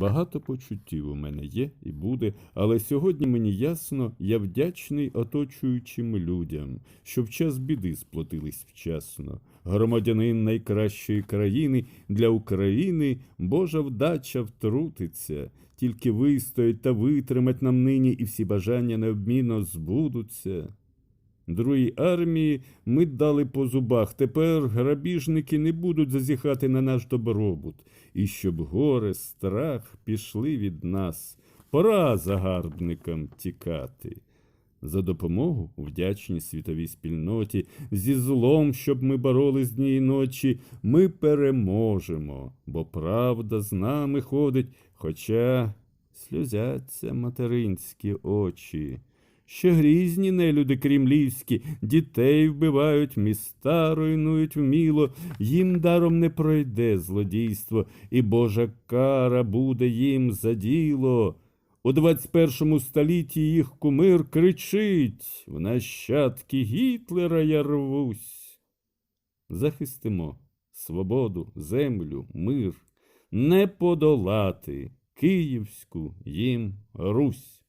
Багато почуттів у мене є і буде, але сьогодні мені ясно, я вдячний оточуючим людям, що в час біди сплотились вчасно. Громадянин найкращої країни для України Божа вдача втрутиться, тільки вистоять та витримать нам нині, і всі бажання необмінно збудуться. Другій армії ми дали по зубах. Тепер грабіжники не будуть зазіхати на наш добробут. І щоб горе, страх пішли від нас. Пора загарбникам тікати. За допомогу вдячні світовій спільноті, зі злом, щоб ми боролись дні й ночі, ми переможемо, бо правда з нами ходить, хоча сльозяться материнські очі. Ще грізні нелюди кремлівські, дітей вбивають, міста руйнують вміло, їм даром не пройде злодійство, і Божа кара буде їм за діло. У 21 столітті їх кумир кричить в нащадки Гітлера я рвусь. Захистимо свободу, землю, мир, не подолати Київську їм Русь.